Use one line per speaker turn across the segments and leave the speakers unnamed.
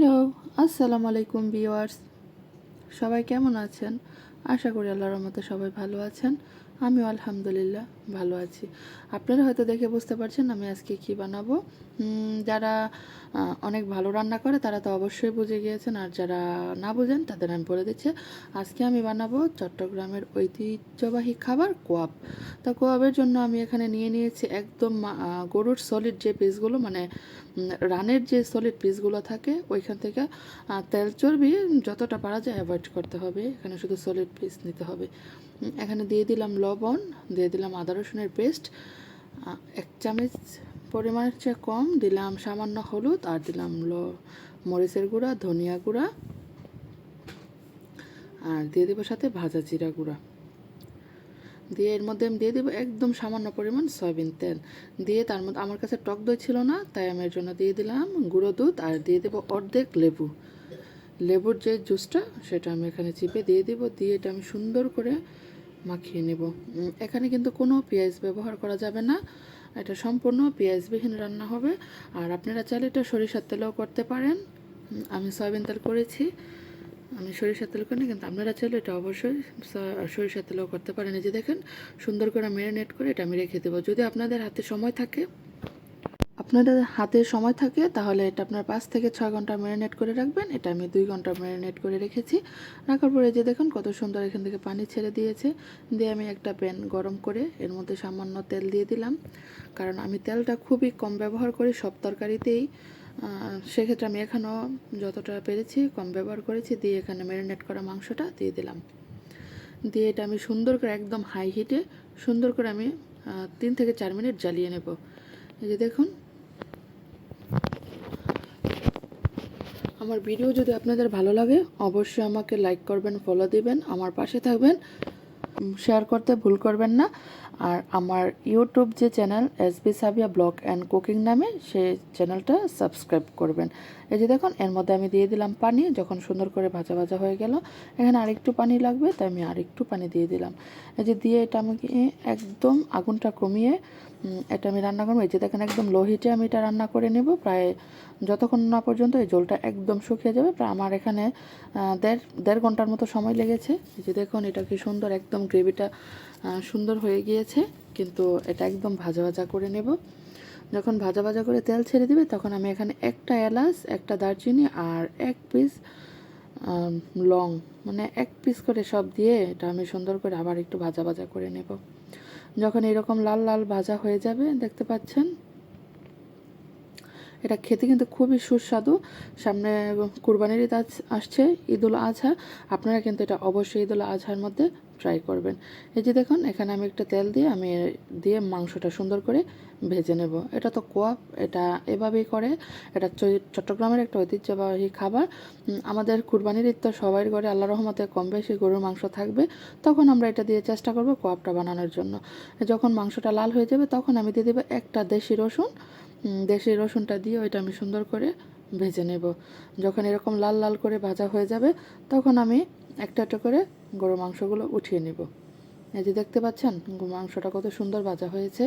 Hello আসসালামু আলাইকুম বিওয়ার্স সবাই কেমন আছেন? আশা করি আল্লাহর রহমতে সবাই ভালো আছেন। আমিও আলহামদুলিল্লাহ ভালো আছি। আপনারা হয়তো দেখে বুঝতে পারছেন আমি আজকে কি বানাবো। যারা অনেক ভালো রান্না করে তারা তো অবশ্যই বুঝে গিয়েছেন, আর যারা না বুঝেন তাদের আমি বলে দিচ্ছি, আজকে আমি বানাবো চট্টগ্রামের ঐতিহ্যবাহী খাবার কোয়াব। তা কোয়াবের জন্য আমি এখানে নিয়ে নিয়েছি একদম গরুর সলিড যে পিসগুলো মানে রানের যে সলিড পিসগুলো থাকে, ওইখান থেকে তেল চর্বি যতটা পারা যায় অ্যাভয়েড করতে হবে। এখানে শুধু সলিড পিস নিতে হবে। এখানে দিয়ে দিলাম লবণ, দিয়ে দিলাম আদা রসুনের পেস্ট এক চামচ পরিমাণের চেয়ে কম, দিলাম সামান্য হলুদ আর দিলাম ল, মরিচের গুঁড়া, ধনিয়া গুঁড়া, আর দিয়ে দেবো সাথে ভাজা জিরা গুঁড়া। দিয়ে এর মধ্যে আমি দিয়ে দেবো একদম সামান্য পরিমাণ সয়াবিন তেল। দিয়ে তার মধ্যে, আমার কাছে টক দই ছিল না, তাই আমি এর জন্য দিয়ে দিলাম গুঁড়ো দুধ আর দিয়ে দেবো অর্ধেক লেবু। লেবুর যে জুসটা, সেটা আমি এখানে চিপে দিয়ে দেবো। দিয়ে এটা আমি সুন্দর করে মাখিয়ে নেব। এখানে কিন্তু কোনো পেঁয়াজ ব্যবহার করা যাবে না। এটা সম্পূর্ণ পেঁয়াজবিহীন রান্না হবে। আর আপনারা চাইলে এটা সরিষার তেলেও করতে পারেন। আমি সয়াবিন তেল করেছি। আমি সরিষার তেল করি না, কিন্তু আপনারা চাইলে এটা অবশ্যই সরিষার তেলেও করতে পারেন। এই যে দেখেন সুন্দর করে ম্যারিনেট করে এটা আমি রেখে দেবো। যদি আপনাদের হাতে সময় থাকে আপনাদের হাতে সময় থাকে, তাহলে এটা আপনার পাঁচ থেকে ছয় ঘণ্টা ম্যারিনেট করে রাখবেন। এটা আমি দুই ঘণ্টা ম্যারিনেট করে রেখেছি। রাখার পরে যে দেখুন কত সুন্দর এখান থেকে পানি ছেড়ে দিয়েছে। দিয়ে আমি একটা প্যান গরম করে এর মধ্যে সামান্য তেল দিয়ে দিলাম। কারণ আমি তেলটা খুবই কম ব্যবহার করি সব তরকারিতেই। সেক্ষেত্রে আমি এখানেও যতটা পেরেছি কম ব্যবহার করেছি। দিয়ে এখানে ম্যারিনেট করা মাংসটা দিয়ে দিলাম। দিয়ে এটা আমি সুন্দর করে একদম হাই হিটে সুন্দর করে আমি তিন থেকে চার মিনিট জ্বালিয়ে নেব। এই যে দেখুন আমার ভিডিও যদি আপনাদের ভালো লাগে, অবশ্যই আমাকে লাইক করবেন ফলো দিবেন, আমার পাশে থাকবেন শেয়ার করতে ভুল করবেন না। আর আমার ইউটিউব যে channel S B Sabia blog and cooking নামে সেই চ্যানেলটা সাবস্ক্রাইব করবেন। এই যে দেখুন, এর মধ্যে আমি দিয়ে দিলাম পানি, যখন সুন্দর করে ভাজা ভাজা হয়ে গেল, এখানে আরেকটু পানি লাগবে, তাই আমি আরেকটু পানি দিয়ে দিলাম। এই যে দিয়ে এটা আমি একদম আগুনটা কমিয়ে এটা আমি রান্না করব। এই যে দেখেন একদম লো হিটে আমি এটা রান্না করে নেব। প্রায় যতক্ষণ না পর্যন্ত এই জলটা একদম শুকিয়ে যাবে প্রায় আমার এখানে দেড় দেড় ঘণ্টার মতো সময় লেগেছে। এই যে দেখুন, এটা কি সুন্দর একদম গ্রেভিটা সুন্দর হয়ে গিয়েছে। কিন্তু এটা একদম ভাজা ভাজা করে নেব। যখন ভাজা ভাজা করে তেল ছেড়ে দিবে, তখন আমি এখানে একটা এলাচ, একটা দারচিনি আর এক পিস লং। মানে এক পিস করে সব দিয়ে এটা আমি সুন্দর করে আবার একটু ভাজা ভাজা করে নেব। যখন এরকম লাল লাল ভাজা হয়ে যাবে দেখতে পাচ্ছেন? এটা খেতে কিন্তু খুবই সুস্বাদু। সামনে কুরবানির ঈদ আস- আসছে ঈদুল আজহা। আপনারা কিন্তু এটা অবশ্যই ঈদুল আজহার মধ্যে ট্রাই করবেন। এই যে দেখুন, এখানে আমি একটা তেল দিয়ে, আমি দিয়ে মাংসটা সুন্দর করে ভেজে নেব। এটা তো কোয়াপ এটা এভাবেই করে। এটা চট্টগ্রামের একটা ঐতিহ্যবাহী খাবার। আমাদের কুরবানির ঈদ তো সবাই ঘরে আল্লাহ রহমতে কম বেশি গরুর মাংস থাকবে। তখন আমরা এটা দিয়ে চেষ্টা করব কোয়াপটা বানানোর জন্য। যখন মাংসটা লাল হয়ে যাবে, তখন আমি দিয়ে দেবো একটা দেশি রসুন। দেশি রসুনটা দিয়ে ওইটা আমি সুন্দর করে ভেজে নেব। যখন এরকম লাল লাল করে ভাজা হয়ে যাবে, তখন আমি একটা একটা করে গরু মাংসগুলো উঠিয়ে নেব। এই যে দেখতে পাচ্ছেন মাংসটা কত সুন্দর ভাজা হয়েছে।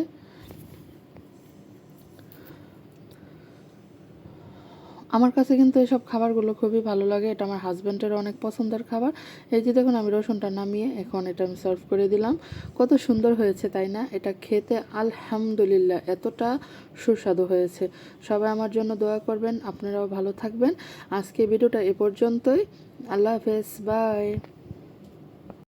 আমার কাছে কিন্তু এসব খাবারগুলো খুবই ভালো লাগে, এটা আমার হাজব্যান্ডেরও অনেক পছন্দের খাবার। এই যে দেখুন, আমি রসুনটা নামিয়ে এখন এটা আমি সার্ভ করে দিলাম। কত সুন্দর হয়েছে, তাই না? এটা খেতে আলহামদুলিল্লাহ এতটা সুস্বাদু হয়েছে। সবাই আমার জন্য দোয়া করবেন, আপনারাও ভালো থাকবেন। আজকে ভিডিওটা এ পর্যন্তই। আল্লাহ হাফেজ বাই